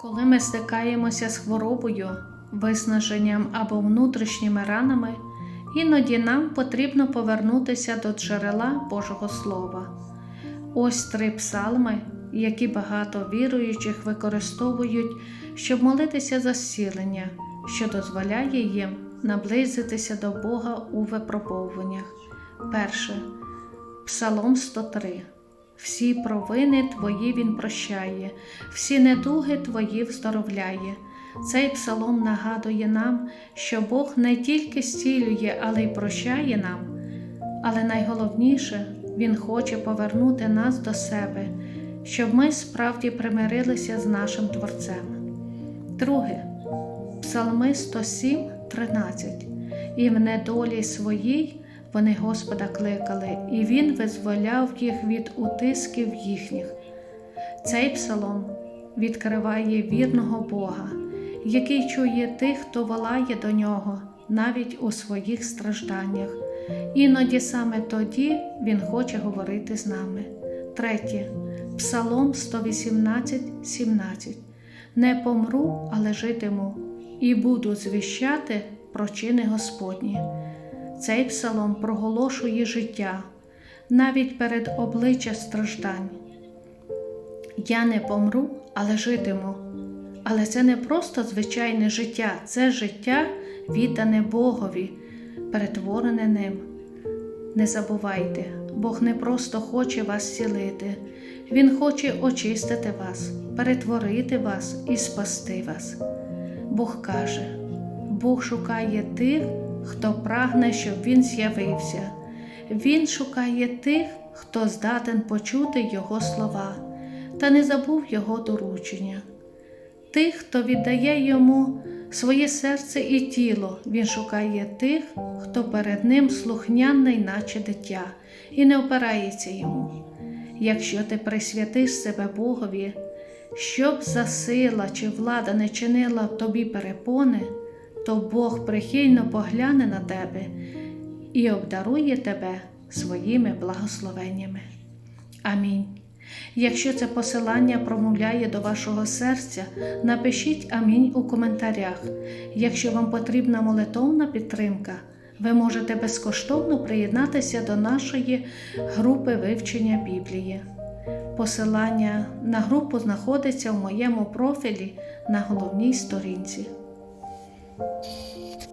Коли ми стикаємося з хворобою, виснаженням або внутрішніми ранами, іноді нам потрібно повернутися до джерела Божого Слова. Ось три псалми, які багато віруючих використовують, щоб молитися за зцілення, що дозволяє їм наблизитися до Бога у випробовуваннях. Перше. Псалом 103. Всі провини твої він прощає, всі недуги твої вздоровляє. Цей псалом нагадує нам, що Бог не тільки зцілює, але й прощає нам. Але найголовніше, Він хоче повернути нас до себе, щоб ми справді примирилися з нашим Творцем. Друге, Псалми 107, 13. І в недолі своїй вони Господа кликали, і Він визволяв їх від утисків їхніх. Цей псалом відкриває вірного Бога, який чує тих, хто волає до нього, навіть у своїх стражданнях. Іноді саме тоді Він хоче говорити з нами. Третє. Псалом 118, 17. Не помру, але житиму, і буду звіщати про чини Господні. Цей псалом проголошує життя навіть перед обличчя страждань. Я не помру, але житиму. Але це не просто звичайне життя, це життя віддане Богові, перетворене ним. Не забувайте, Бог не просто хоче вас зцілити, Він хоче очистити вас, перетворити вас і спасти вас. Бог каже: Бог шукає тих, хто прагне, щоб Він з'явився. Він шукає тих, хто здатен почути Його слова та не забув Його доручення. Тих, хто віддає йому своє серце і тіло, він шукає тих, хто перед ним слухняний, наче дитя, і не опирається йому. Якщо ти присвятиш себе Богові, щоб за сила чи влада не чинила тобі перепони, то Бог прихильно погляне на тебе і обдарує тебе своїми благословеннями. Амінь. Якщо це посилання промовляє до вашого серця, напишіть амінь у коментарях. Якщо вам потрібна молитовна підтримка, ви можете безкоштовно приєднатися до нашої групи вивчення Біблії. Посилання на групу знаходиться в моєму профілі на головній сторінці. Música